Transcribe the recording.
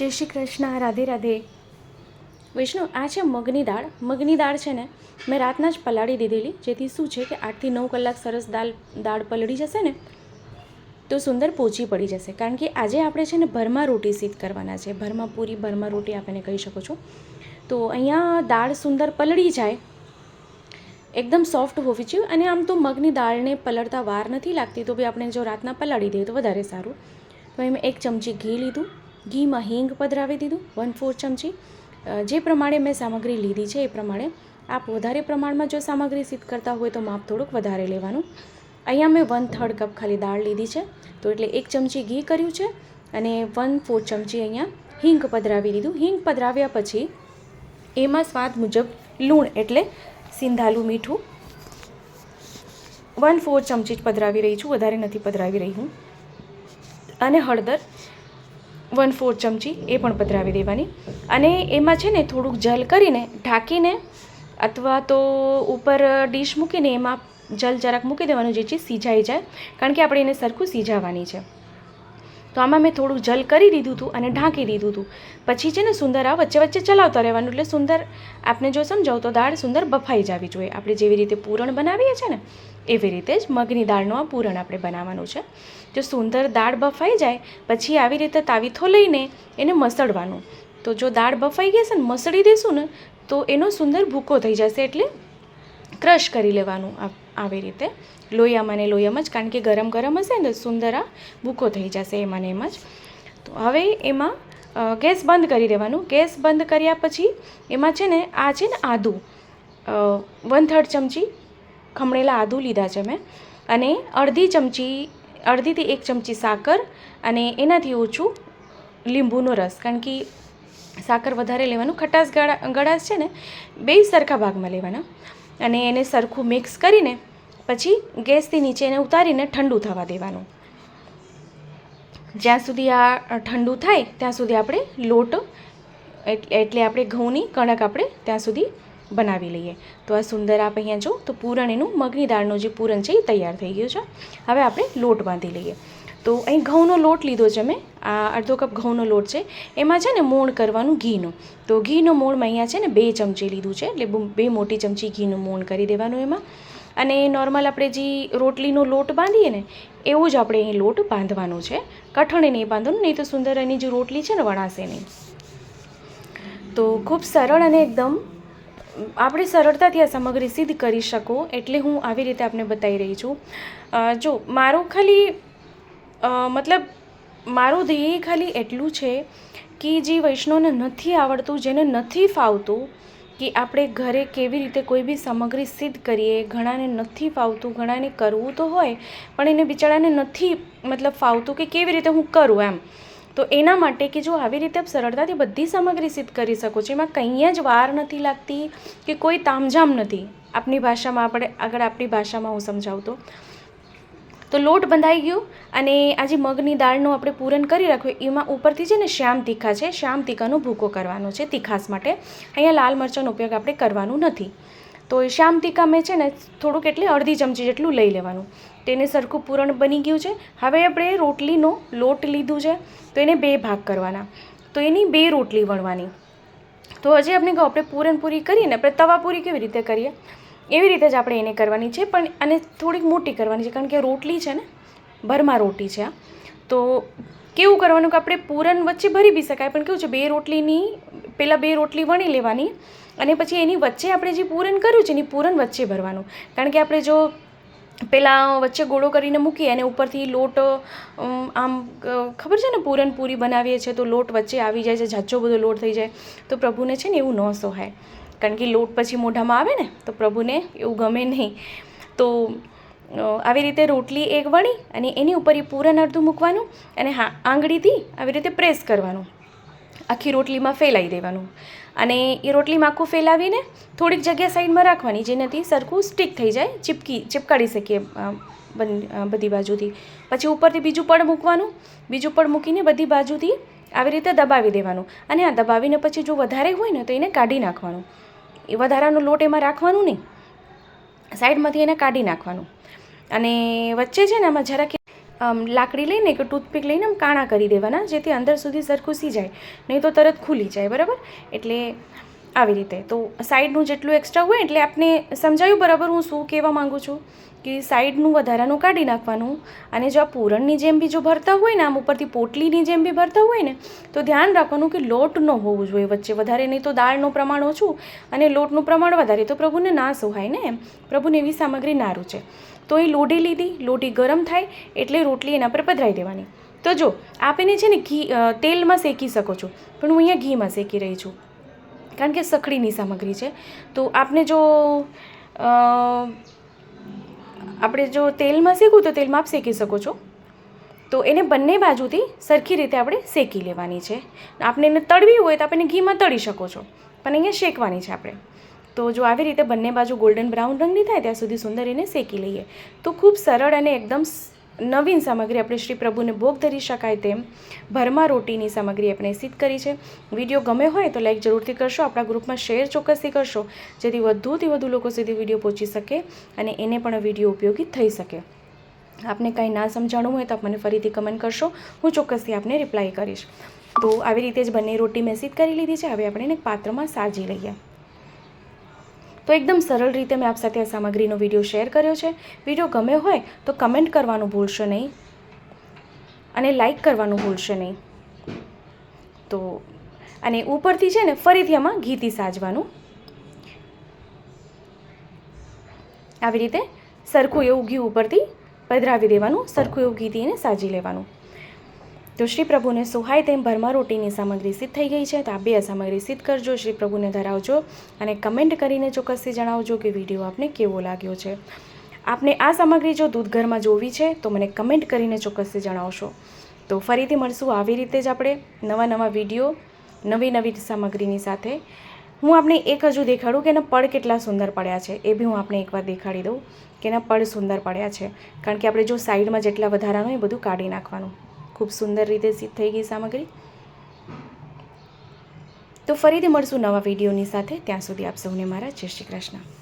જય શ્રી કૃષ્ણ, રાધે રાધે. વૈષ્ણવ આ છે મગની દાળ. મગની દાળ છે ને, મેં રાતના જ પલાળી દીધેલી. જેથી શું છે કે આઠથી નવ કલાક સરસ દાળ દાળ પલળી જશે ને, તો સુંદર પોચી પડી જશે. કારણ કે આજે આપણે છે ને ભરમાં રોટી સીધ કરવાના છે. ભરમાં પૂરી, ભરમાં રોટી આપણને કહી શકો છો. તો અહીંયા દાળ સુંદર પલળી જાય. એકદમ સોફ્ટ હોવી જોઈએ. અને આમ તો મગની દાળને પલળતા વાર નથી લાગતી, તો બી આપણે જો રાતના પલાળી દઈએ તો વધારે સારું. તો એમ એક ચમચી ઘી લીધું. ઘીમાં હિંગ પધરાવી દીધું વન ફોર ચમચી. જે પ્રમાણે મેં સામગ્રી લીધી છે એ પ્રમાણે આપ વધારે પ્રમાણમાં જો સામગ્રી સિદ્ધ કરતા હોય તો માપ થોડુંક વધારે લેવાનું. અહીંયા મેં વન થર્ડ કપ ખાલી દાળ લીધી છે, તો એટલે એક ચમચી ઘી કર્યું છે અને વન ફોર ચમચી અહીંયા હિંગ પધરાવી દીધું. હિંગ પધરાવ્યા પછી એમાં સ્વાદ મુજબ લૂણ એટલે સિંધાલું મીઠું. વન ફોર ચમચી જ પધરાવી રહી છું, વધારે નથી પધરાવી રહી હું. અને હળદર વન ફોર ચમચી એ પણ પધરાવી દેવાની. અને એમાં છે ને થોડુંક જલ કરીને ઢાંકીને અથવા તો ઉપર ડીશ મૂકીને એમાં જલ જરાક મૂકી દેવાનું જેથી સીજાઈ જાય. કારણ કે આપણે એને સરખું સીજાવાની છે. તો આમાં મેં થોડુંક જલ કરી દીધું હતું અને ઢાંકી દીધું હતું. પછી છે ને સુંદર આ વચ્ચે વચ્ચે ચલાવતા રહેવાનું. એટલે સુંદર, આપને જો સમજાવું તો દાળ સુંદર બફાઈ જવી જોઈએ. આપણે જેવી રીતે પૂરણ બનાવીએ છીએ ને એવી રીતે જ મગની દાળનું આ પૂરણ આપણે બનાવવાનું છે. જો સુંદર દાળ બફાઈ જાય, પછી આવી રીતે તાવીથો લઈને એને મસળવાનું. તો જો દાળ બફાઈ ગઈ છે ને, મસળી દેશું ને, તો એનો સુંદર ભૂકો થઈ જશે એટલે ક્રશ કરી લેવાનું આવી રીતે. લોહીયામાં ને લોહીયામાં જ, કારણ કે ગરમ ગરમ હશે ને સુંદર આ ભૂકો થઈ જશે એમાં ને એમ જ. તો હવે એમાં ગેસ બંધ કરી દેવાનું. ગેસ બંધ કર્યા પછી એમાં છે ને, આ છે ને આદું વન થર્ડ ચમચી ખમણેલા આદું લીધા છે મેં. અને અડધી ચમચી, અડધીથી એક ચમચી સાકર અને એનાથી ઓછું લીંબુનો રસ. કારણ કે સાકર વધારે લેવાનું ખટાશ ગળા, ગળાશ છે ને, બે સરખા ભાગમાં લેવાના. અને એને સરખું મિક્સ કરીને પછી ગેસથી નીચે એને ઉતારીને ઠંડુ થવા દેવાનું. જ્યાં સુધી આ ઠંડુ થાય, ત્યાં સુધી આપણે લોટ એટલે આપણે ઘઉંની કણક આપણે ત્યાં સુધી બનાવી લઈએ. તો આ સુંદર આપ અહીંયા જો, તો પૂરણ એનું મગની દાળનું જે પૂરણ છે એ તૈયાર થઈ ગયું છે. હવે આપણે લોટ બાંધી લઈએ. તો અહીં ઘઉંનો લોટ લીધો છે મેં. આ અડધો કપ ઘઉંનો લોટ છે. એમાં છે ને મોણ કરવાનું ઘીનું. તો ઘીનો મોણ મેં અહીંયા છે ને બે ચમચી લીધું છે, એટલે બે મોટી ચમચી ઘીનું મોણ કરી દેવાનું એમાં. અને નોર્મલ આપણે જે રોટલીનો લોટ બાંધીએ ને, એવો જ આપણે અહીં લોટ બાંધવાનો છે. કઠણે નહીં બાંધવાનું, નહીં તો સુંદર એની જે રોટલી છે ને, વણાશે નહીં. તો ખૂબ સરળ અને એકદમ આપણે સરળતાથી આ સામગ્રી સિદ્ધ કરી શકો એટલે હું આવી રીતે આપને બતાવી રહી છું. જો, મારું ખાલી મતલબ, મારું ધ્યેય ખાલી એટલું છે કે જે વૈષ્ણવને નથી આવડતું, જેને નથી ફાવતું, કે આપણે ઘરે કેવી રીતે કોઈ બી સામગ્રી સિદ્ધ કરીએ, ઘણાને નથી ફાવતું, ઘણાને કરવું તો હોય, પણ એને બિચારાને નથી મતલબ ફાવતું કે કેવી રીતે હું કરું એમ. તો એના માટે કે જો આવી રીતે આપ સરળતાથી બધી સામગ્રી સિદ્ધ કરી શકો છો, એમાં કંઈ જ વાર નથી લાગતી કે કોઈ તામઝામ નથી. આપની ભાષામાં આપણે, આગળ આપણી ભાષામાં હું સમજાવું તો લોટ બંધાઈ ગયો અને આ જે મગની દાળનું આપણે પૂરણ કરી રાખ્યું, એમાં ઉપરથી છે ને શ્યામ તીખા છે. શ્યામ તીખાનો ભૂકો કરવાનો છે તીખાસ માટે. અહીંયા લાલ મરચાંનો ઉપયોગ આપણે કરવાનું નથી. તો શ્યામ તીખા મેં છે ને થોડુંક એટલે અડધી ચમચી જેટલું લઈ લેવાનું. તેને સરખું પૂરણ બની ગયું છે. હવે આપણે રોટલીનો લોટ લીધું છે. તો એને બે ભાગ કરવાના. તો એની બે રોટલી વણવાની. તો હજી આપણે કહું, આપણે પૂરણપૂરી કરીએ ને આપણે તવાપૂરી કેવી રીતે કરીએ? એવી રીતે જ આપણે એને કરવાની છે, પણ અને થોડીક મોટી કરવાની છે, કારણ કે રોટલી છે ને, ભરમાં રોટી છે આ. તો કેવું કરવાનું કે આપણે પૂરણ વચ્ચે ભરી બી શકાય, પણ કેવું છે, બે રોટલીની પહેલાં બે રોટલી વણી લેવાની અને પછી એની વચ્ચે આપણે જે પૂરણ કર્યું છે, એની પૂરણ વચ્ચે ભરવાનું. કારણ કે આપણે જો પહેલાં વચ્ચે ગોળો કરીને મૂકી અને ઉપરથી લોટ આમ ખબર છે ને પૂરણપૂરી બનાવીએ છીએ તો લોટ વચ્ચે આવી જાય છે ઝાચો બધો લોટ થઈ જાય. તો પ્રભુને છે ને એવું ન સોહાય. કારણ કે લોટ પછી મોઢામાં આવે ને, તો પ્રભુને એવું ગમે નહીં. તો આવી રીતે રોટલી એક વળી અને એની ઉપર એ પૂરણ અડધું મૂકવાનું અને હા, આંગળીથી આવી રીતે પ્રેસ કરવાનું. આખી રોટલીમાં ફેલાઈ દેવાનું. અને એ રોટલીમાં આખું ફેલાવીને થોડીક જગ્યા સાઈડમાં રાખવાની, જેનાથી સરખું સ્ટીક થઈ જાય, ચીપકી, ચીપકાડી શકીએ બધી બાજુથી. પછી ઉપરથી બીજું પડ મૂકવાનું, બીજું પડ મૂકીને બધી બાજુથી આવી રીતે દબાવી દેવાનું. અને આ દબાવીને પછી જો વધારે હોય ને તો એને કાઢી નાખવાનું. એ વધારાનો લોટ એમાં રાખવાનું નહીં. સાઈડમાંથી એને કાઢી નાખવાનું. અને વચ્ચે છે ને આમાં જરાક લાકડી લઈને કે ટૂથપીક લઈને આમ કાણા કરી દેવાના, જેથી અંદર સુધી સરખું સી જાય નહીં તો તરત ખુલી જાય, બરાબર? એટલે આવી રીતે. તો સાઈડનું જેટલું એક્સ્ટ્રા હોય એટલે આપને સમજાયું બરાબર હું શું કહેવા માગું છું? કે સાઈડનું વધારાનું કાઢી નાખવાનું અને જો આ પૂરણની જેમ બી જો ભરતા હોય ને, આમ ઉપરથી પોટલીની જેમ બી ભરતા હોય ને, તો ધ્યાન રાખવાનું કે લોટ ન હોવું જોઈએ વચ્ચે. વધારે નહીં તો દાળનું પ્રમાણ ઓછું અને લોટનું પ્રમાણ વધારે. તો પ્રભુને ના સુહાય ને એમ. પ્રભુને એવી સામગ્રી ના રૂચે. તો એ લોઢી લીધી. લોઢી ગરમ થાય એટલે રોટલી એના પર પધરાઈ દેવાની. તો જો, આપ એને છે ને ઘી તેલમાં શેકી શકો છો. પણ હું અહીંયા ઘીમાં શેકી રહી છું. કારણ કે સખડીની સામગ્રી છે. તો આપને જો આપણે જો તેલમાં શેકવું તો તેલમાં આપ શેકી શકો છો. તો એને બંને બાજુથી સરખી રીતે આપણે શેકી લેવાની છે. આપણે એને તળવી હોય તો આપણે ઘીમાં તળી શકો છો. પણ અહીંયા શેકવાની છે આપણે. તો જો આવી રીતે બંને બાજુ ગોલ્ડન બ્રાઉન રંગની થાય, ત્યાં સુધી સુંદર એને શેકી લઈએ. તો ખૂબ સરળ અને એકદમ નવીન સામગ્રી આપણે શ્રી પ્રભુને ભોગ ધરી શકાય તેમ ભરમા રોટીની સામગ્રી આપણે સિદ્ધ કરી છે. વીડિયો ગમે હોય તો લાઈક જરૂરથી કરશો, આપણા ગ્રુપમાં શેર ચોક્કસથી કરશો, જેથી વધુથી વધુ લોકો સુધી વીડિયો પહોંચી શકે અને એને પણ વીડિયો ઉપયોગી થઈ શકે. આપને કંઈ ના સમજાણું હોય તો આપ મને ફરીથી કમેન્ટ કરશો, હું ચોક્કસથી આપને રિપ્લાય કરીશ. તો આવી રીતે જ બંને રોટી મેં સિદ્ધ કરી લીધી છે. હવે આપણે એને પાત્રમાં સાજી લઈએ. તો એકદમ સરળ રીતે મેં આપ સાથે આ સામગ્રીનો વીડિયો શેર કર્યો છે. વીડિયો ગમે હોય તો કમેન્ટ કરવાનું ભૂલશો નહીં અને લાઈક કરવાનું ભૂલશો નહીં. તો અને ઉપરથી છે ને ફરીથી આમાં ઘીથી સાજવાનું. આવી રીતે સરખું એવું ઘી ઉપરથી પધરાવી દેવાનું, સરખું એવું ઘી એને સાજી લેવાનું. તો શ્રી પ્રભુને સુહાય તેમ ભરમાં રોટીની સામગ્રી સિદ્ધ થઈ ગઈ છે. તો આ બે સામગ્રી સિદ્ધ કરજો, શ્રી પ્રભુને ધરાવજો અને કમેન્ટ કરીને ચોક્કસથી જણાવજો કે વીડિયો આપને કેવો લાગ્યો છે. આપને આ સામગ્રી જો દૂધ ઘરમાં જોવી છે, તો મને કમેન્ટ કરીને ચોક્કસથી જણાવશો. તો ફરીથી મળશું આવી રીતે જ આપણે નવા નવા વીડિયો, નવી નવી સામગ્રીની સાથે. હું આપણે એક હજુ દેખાડું કે એના પડ કેટલા સુંદર પડ્યા છે, એ બી હું આપણે એકવાર દેખાડી દઉં કે એના પડ સુંદર પડ્યા છે. કારણ કે આપણે જો સાઈડમાં જેટલા વધારાનું એ બધું કાઢી નાખવાનું. ખૂબ સુંદર રીતે સિદ્ધ થઈ ગઈ સામગ્રી. તો ફરીથી મળશું નવા વિડીયોની સાથે. ત્યાં સુધી આપ સૌને મારા જય શ્રી કૃષ્ણ.